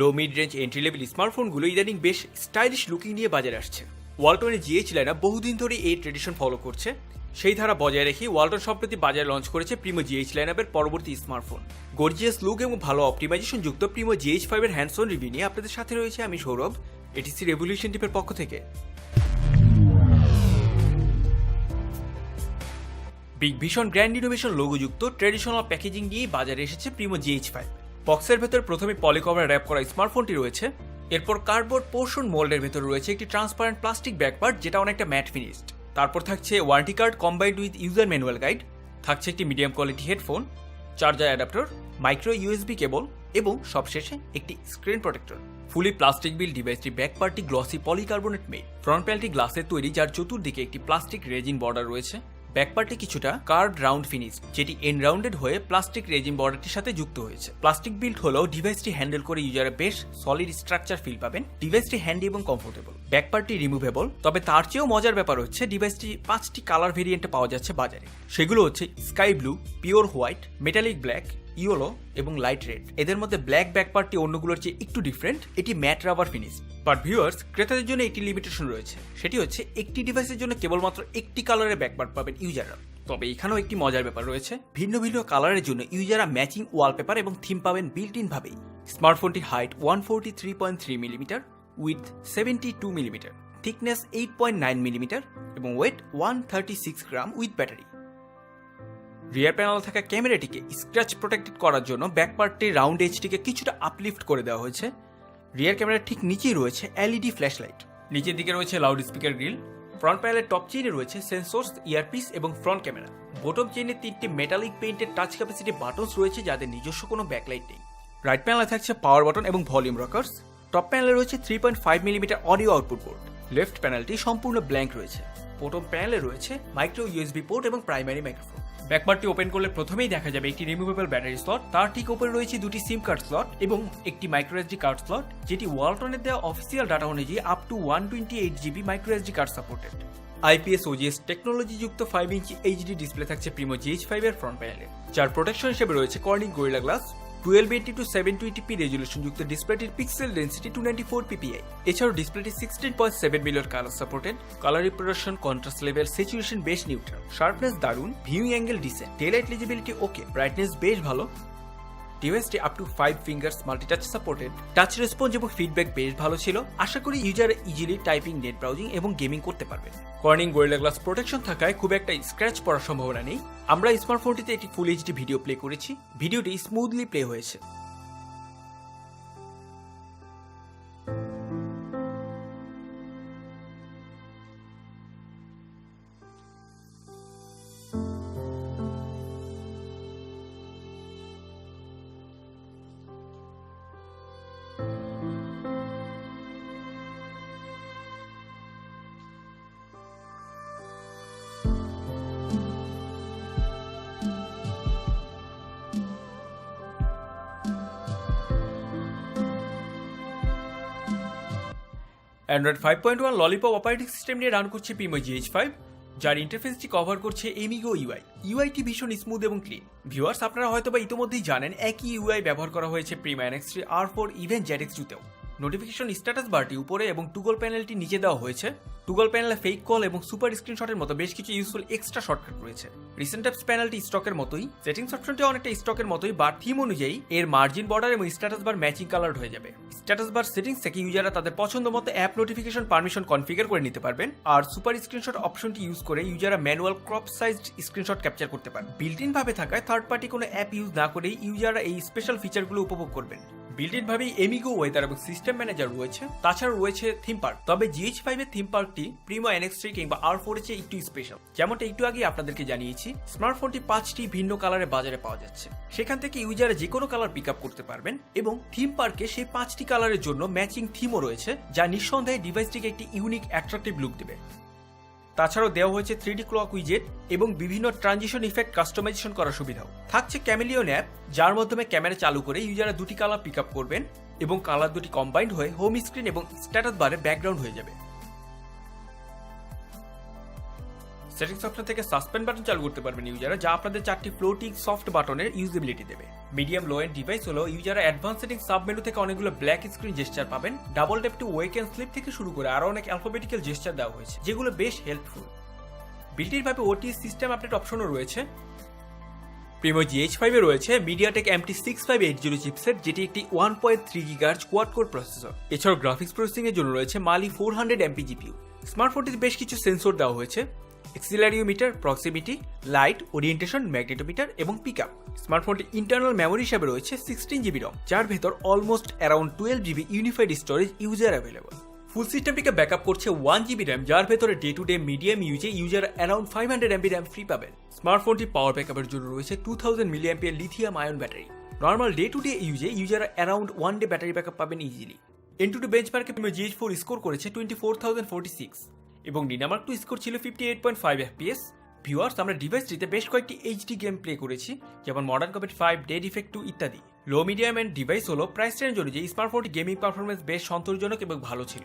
Low mid range entry level স্মার্টফোনগুলো ইদানিং বেশ stylish looking নিয়ে বাজারে আসছে। ওয়ালটনের জিএইচ লাইনা বহুদিন ধরে এই ট্রেডিশন ফলো করছে। সেই ধারা বজায় রেখে ওয়ালটন সম্প্রতি বাজারে লঞ্চ করেছে প্রিমো জিএইচ লাইনাপের পরবর্তী স্মার্টফোন গর্জিয়াস লুক এবং ভালো অপটিমাইজেশন যুক্ত প্রিমো জিএইচ ফাইভের হ্যান্ডসন রিভিউ নিয়ে আপনাদের সাথে রয়েছে আমি সৌরভ এটিসি রেভলিউশন টিপের পক্ষ থেকে। বিগ ভীষণ গ্র্যান্ড ইনোভেশন লোগোযুক্ত ট্রেডিশনাল প্যাকেজিং নিয়ে বাজারে এসেছে প্রিমো জিএইচ ফাইভ বক্সের ভেতর প্রথমে পলিকভার র্যাপ করা স্মার্টফোনটি রয়েছে। এরপর কার্ডবোর্ড পোর্শন মোল্ডের ভেতর রয়েছে একটি ট্রান্সপারেন্ট প্লাস্টিক ব্যাকপার্ট যেটা অনেকটা ম্যাট ফিনিশড। তারপর থাকছে warranty card combined with user manual guide. থাকছে একটি medium quality headphone, charger adapter, micro USB cable এবং সবশেষে একটি screen protector. Fully plastic build ডিভাইসটি ব্যাক পার্টটি গ্লসি পলিকার্বনেট মেড। ফ্রন্ট প্যানেলটি গ্লাসের তৈরি, যার চতুর্দিকে একটি প্লাস্টিক রেজিন বর্ডার রয়েছে। ব্যাক পার্টে কিছুটা কার্ড রাউন্ড ফিনিশ, যেটি এন রাউন্ডেড হয়ে প্লাস্টিক রেজিম বর্ডারটির সাথে যুক্ত হয়েছে। প্লাস্টিক বিল্ড হলেও ডিভাইসটি হ্যান্ডেল করে ইউজারে বেশ সলিড স্ট্রাকচার ফিল পাবেন। ডিভাইসটি হ্যান্ডি এবং কমফোর্টেবল ব্যাক পার্টটি রিমুভেবল, তবে তার চেয়েও মজার ব্যাপার হচ্ছে ডিভাইসটি পাঁচটি কালার ভেরিয়েন্টে পাওয়া যাচ্ছে বাজারে। সেগুলো হচ্ছে sky blue, pure white, metallic black yellow এবং লাইট রেড। এদের মধ্যে ব্ল্যাক ব্যাক পার্টটি অন্যগুলোর চেয়ে একটু ডিফারেন্ট এটি matte rubber finish but viewers ক্রেতাদের জন্য একটি লিমিটেশন রয়েছে। সেটি হচ্ছে, একটি ডিভাইসের জন্য কেবলমাত্র একটি কালারের ব্যাক পার্ট পাবেন ইউজাররা। তবে এখানেও একটি মজার ব্যাপার রয়েছে। ভিন্ন ভিন্ন কালারের জন্য ইউজাররা ম্যাচিং ওয়ালপেপার এবং থিম পাবেন বিল্ট ইন ভাবেই। স্মার্টফোনটির height one forty three point three millimetre with seventy two millimetre thickness eight point nine millimetre এবং weight one thirty six gram with battery rear panel থাকা ক্যামেরাটিকে স্ক্র্যাচ প্রোটেক্টেড করার জন্য back পার্টটির round এজটিকে কিছুটা uplift করে দেওয়া হয়েছে। রিয়ার ক্যামেরার ঠিক নিচেই রয়েছে এলইডি ফ্ল্যাশ লাইট নিচের দিকে রয়েছে লাউড স্পিকার গ্রিল ফ্রন্ট প্যানেলের টপ চেইনে রয়েছে সেন্সর্স ইয়ারপিস এবং ফ্রন্ট ক্যামেরা বটম চেইনে তিনটি মেটালিক পেইন্টের টাচ ক্যাপাসিটি বাটনস রয়েছে যাদের নিজস্ব কোনো ব্যাকলাইট নেই। রাইট প্যানেলে থাকছে পাওয়ার বাটন এবং ভলিউম রকার্স টপ প্যানেলে রয়েছে three point five millimetre audio output port left প্যানেলটি সম্পূর্ণ ব্ল্যাঙ্ক রয়েছে। বটম প্যানেলে রয়েছে মাইক্রো ইউএসবি পোর্ট এবং প্রাইমারি মাইক্রোফোন ব্যাকপার্টটি ওপেন করলে প্রথমেই দেখা যাবে একটি রিমুভেবল ব্যাটারি স্লট তার ঠিক উপরে রয়েছে দুটি সিম কার্ড স্লট এবং একটি মাইক্রো এসডি কার্ড স্লট যেটি ওয়ালটনের দেওয়া অফিসিয়াল ডাটা অনুযায়ী up to one twenty eight GB micro SD card supported IPS OGS technology যুক্ত ফাইভ ইঞ্চি এইচডি ডিসপ্লে থাকছে প্রিমো জিএইচ ফাইভ এর ফ্রন্ট প্যানেলে যার প্রোটেকশন হিসেবে রয়েছে Corning Gorilla glass twelve eighty two seven twenty P resolution যুক্ত ডিসপ্লেটির pixel density two ninety four PPI এছাড়াও ডিসপ্লেটি sixteen point seven million colour supported colour reproduction contrast level situation বেশ neutral sharpness দারুণ view angle decent daylight legibility okay brightness বেশ ভালো। ডিভাইসটি up to five fingers multitouch supported touch response এবং feedback বেশ ভালো ছিল। আশা করি user easily typing net browsing এবং গেমিং করতে পারবে। কর্নিং গোয়েলা গ্লাস প্রোটেকশন থাকায় খুব একটা স্ক্র্যাচ পড়ার সম্ভাবনা নেই। আমরা স্মার্টফোনটিতে একটি ফুল এইচডি ভিডিও প্লে করেছি। ভিডিওটি স্মুথলি প্লে হয়েছে। Android five point one lollipop operating system নিয়ে রান করছে পিমো জিএইচ ফাইভ যার ইন্টারফেসটি কভার করছে এমিগো ইউআই ইউআইটি ভীষণ স্মুথ এবং ক্লিন ভিউয়ার্স আপনারা হয়তো বা ইতিমধ্যেই জানেন, একই ইউআই ব্যবহার করা হয়েছে প্রিমা এনএক্স থ্রি আর ফোর ইভেন জেডেক্স টুতেও নোটিফিকেশন স্ট্যাটাস বারটি উপরে এবং টুগল প্যানেলটি নিচে দেওয়া হয়েছে। টুগল প্যানেলে ফেক কল এবং সুপার স্ক্রিনশটের মতো বেশ কিছু ইউজফুল এক্সট্রা শর্টকাট রয়েছে। রিসেন্ট অ্যাপস প্যানেলটি স্টকের মতোই। সেটিংস অপশনটি অনেকটা স্টকের মতোই বা থিম অনুযায়ী এর মার্জিন বর্ডার এবং স্ট্যাটাস বার ম্যাচিং কালার হয়ে যাবে। স্ট্যাটাস বার সেটিংস থেকে ইউজাররা তাদের পছন্দ মতো অ্যাপ নোটিফিকেশন পারমিশন কনফিগার করে নিতে পারবেন। আর সুপার স্ক্রিনশট অপশনটি ইউজ করে ইউজাররা manual crop sized screenshot capture করতে পারেন বিল্ট ইন ভাবে থাকায় থার্ড পার্টি কোনো অ্যাপ ইউজ না করেই ইউজাররা এই স্পেশাল ফিচারগুলো উপভোগ করবেন। ইন ভাবেই এমিগো ওয়েদার এবং সিস্টেম ম্যানেজার রয়েছে। তাছাড়া রয়েছে থিম পার্ক তবে জিএইচ ফাইভ এর থিম পার্কটি প্রিমো এনএক্স থ্রি কিংবা আর ফোর চেয়ে একটু স্পেশাল যেমনটা একটু আগে আপনাদেরকে জানিয়েছি স্মার্টফোনটি পাঁচটি ভিন্ন কালারে বাজারে পাওয়া যাচ্ছে। সেখান থেকে ইউজারে যে কোনো কালার পিক আপ করতে পারবেন এবং থিম পার্কে সেই পাঁচটি কালারের জন্য ম্যাচিং থিমও রয়েছে, যা নিঃসন্দেহে ডিভাইসটিকে একটি ইউনিক অ্যাট্রাকটিভ লুক দেবে। তাছাড়াও দেওয়া হয়েছে থ্রিডি ক্লক উইজেট এবং বিভিন্ন ট্রানজিশন ইফেক্ট কাস্টমাইজেশন করার সুবিধাও। থাকছে ক্যামেলিয়ন অ্যাপ যার মাধ্যমে ক্যামেরা চালু করে ইউজাররা দুটি কালার পিক আপ করবেন এবং কালার দুটি কম্বাইন্ড হয়ে হোম স্ক্রিন এবং স্ট্যাটাস বারে ব্যাকগ্রাউন্ড হয়ে যাবে। সেটিংস অপশন থেকে সাসপেন্ড বাটন চালু করতে পারবেন ইউজাররা যা আপনাদের চারটি ফ্লোটিং সফট বাটনের ইউজিবিলিটি দেবে। মিডিয়াম লো এন্ড ডিভাইস হলো ইউজাররা অ্যাডভান্স সেটিং সাব মেনু থেকে অনেকগুলো ব্ল্যাক স্ক্রিন জেস্টার পাবেন। Double tap to wake and sleep থেকে শুরু করে আরও অনেক অ্যালফাবেটিক্যাল জেস্টার দেওয়া হয়েছে, যেগুলো বেশ হেল্পফুল বিল্টির ভাবে ওটি সিস্টেম আপডেট অপশনও রয়েছে। প্রিমো জিএইচ ফাইভে রয়েছে MediaTek MT six five eight zero chipset যেটি একটি one point three gigahertz quad core processor এছাড়াও গ্রাফিক্স প্রসেসিং এর জন্য রয়েছে Mali four hundred MP GPU স্মার্টফোনটিতে বেশ কিছু সেন্সর দেওয়া হয়েছে। Accelerometer, proximity, light, orientation, magnetometer এবং পিক আপ স্মার্টফোনটি ইন্টারনাল মেমোরি হিসাবে রয়েছে সিক্সটিন জিবি রম, যার ভেতর almost around twelve GB unified storage user available. Full সিস্টেমটিকে ব্যাকআপ করছে ওয়ান জিবি র্যাম, যার ভেতরে day to day medium ইউজে user around five hundred MB RAM free পাবেন। স্মার্টফোনটি পাওয়ার ব্যাকআপের জন্য রয়েছে two thousand milliampere lithium ion battery. Normal day to day ইউজে user around one day battery backup পাবেন easily. AnTuTu মার্কে GH four score করেছে twenty four thousand forty six এবং ডিনামার্ক two score ছিল fifty eight point five FPS viewers আমরা ডিভাইসটিতে বেশ কয়েকটি HD game play করেছি, যেমন Modern Combat five Dead Effect two ইত্যাদি। লো মিডিয়াম এন্ড ডিভাইস হলো প্রাইস রেঞ্জ অনুযায়ী স্মার্টফোনটি গেমিং পারফরমেন্স বেশ সন্তোষজনক এবং ভালো ছিল।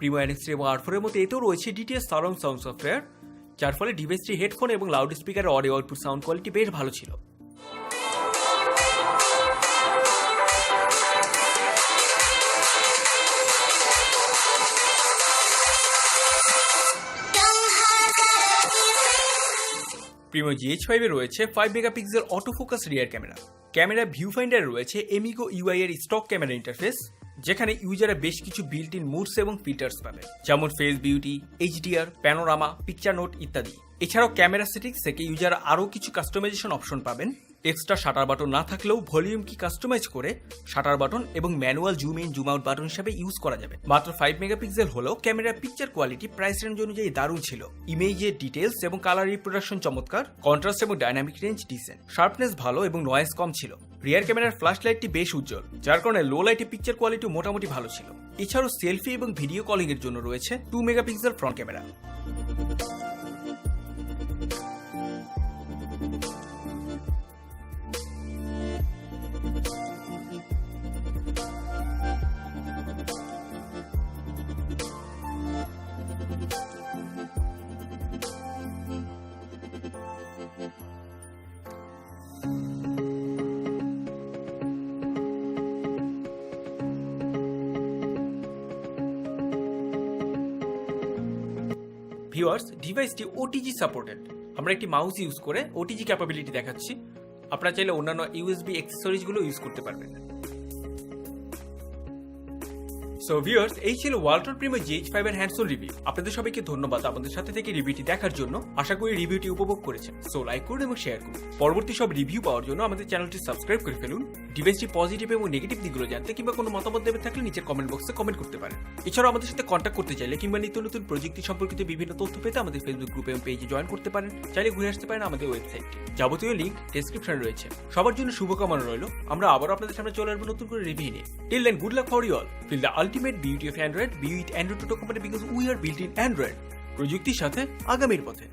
প্রিমো এনএক্স এবং আর ফোরের মধ্যে এতেও রয়েছে ডিটিএস সারাউন্ড সাউন্ড সফটওয়্যার যার ফলে ডিভাইসটি হেডফোন এবং লাউড স্পিকারের অডিও আউটপুট সাউন্ড কোয়ালিটি বেশ ভালো ছিল। প্রিমো জিএইচ ফাইভে রয়েছে five megapixel autofocus rear camera camera view ফাইন্ডারে রয়েছে এমিগো ইউআই এর স্টক ক্যামেরা ইন্টারফেস যেখানে ইউজাররা বেশ কিছু বিল্ট ইন মুডস এবং ফিল্টার্স পাবে। যেমন face beauty HDR panorama picture note ইত্যাদি। এছাড়াও ক্যামেরা সেটিংস থেকে ইউজার আরও কিছু কাস্টমাইজেশন অপশন পাবেন। এক্সট্রা শাটার বাটন না থাকলেও ভলিউম কি কাস্টমাইজ করে শাটার বাটন এবং manual zoom in zoom out button হিসাবে ইউজ করা যাবে। মাত্র ফাইভ মেগাপিক্সেল হলেও ক্যামেরার পিকচার কোয়ালিটি প্রাইস রেঞ্জ অনুযায়ী দারুণ ছিল। ইমেজের ডিটেলস এবং কালার রিপ্রোডাকশন চমৎকার কন্ট্রাস্ট এবং ডাইনামিক রেঞ্জ ডিসেন্ট শার্পনেস ভালো এবং নয়েজ কম ছিল। রিয়ার ক্যামেরার ফ্ল্যাশ লাইটটি বেশ উজ্জ্বল, যার কারণে লো লাইটে পিকচার কোয়ালিটি মোটামুটি ভালো ছিল। এছাড়াও সেলফি এবং ভিডিও কলিং এর জন্য রয়েছে two megapixel front camera viewers ডিভাইসটি ওটিজি সাপোর্টেড আমরা একটি মাউস ইউজ করে ওটিজি ক্যাপাবিলিটি দেখাচ্ছি। আপনারা চাইলে অন্যান্য ইউএসবি অ্যাক্সেসরিজগুলো ইউজ করতে পারবেন। সো ভিউয়ার্স এই ছিল ওয়ালটন প্রিমো জিএইচ ফাইভ এর হ্যান্ডসন রিভিউ আপনাদের সবাইকে ধন্যবাদ আমাদের সাথে থেকে রিভিউটি দেখার জন্য। আশা করি রিভিউটি উপভোগ করেছেন। সো লাইক করুন এবং শেয়ার করুন। পরবর্তী সব রিভিউ পাওয়ার জন্য আমাদের চ্যানেলটি সাবস্ক্রাইব করে ফেলুন। ডিভাইসটি পজিটিভ এবং নেগেটিভ দিকগুলো জানতে কিংবা কোনো মতামত দেবে থাকলে নিচের কমেন্ট বক্সে কমেন্ট করতে পারেন। এছাড়াও আমাদের সাথে কন্ট্যাক্ট করতে চাইলে কিংবা নিত্য নতুন প্রযুক্তি সম্পর্কিত বিভিন্ন তথ্য পেতে আমাদের ফেসবুক গ্রুপে এবং পেজে জয়েন করতে পারেন। চাইলে ঘুরে আসতে পারেন আমাদের ওয়েবসাইট যাবতীয় লিঙ্ক ডেসক্রিপশনে রয়েছে। সবার জন্য শুভকামনা রইল। আমরা আবার আপনাদের সামনে চলে আসব নতুন করে রিভিউ নিয়ে। Till then good luck for you all feel the ultimate beauty of Android be with Android toto company because we are built in Android প্রযুক্তির সাথে আগামীর পথে।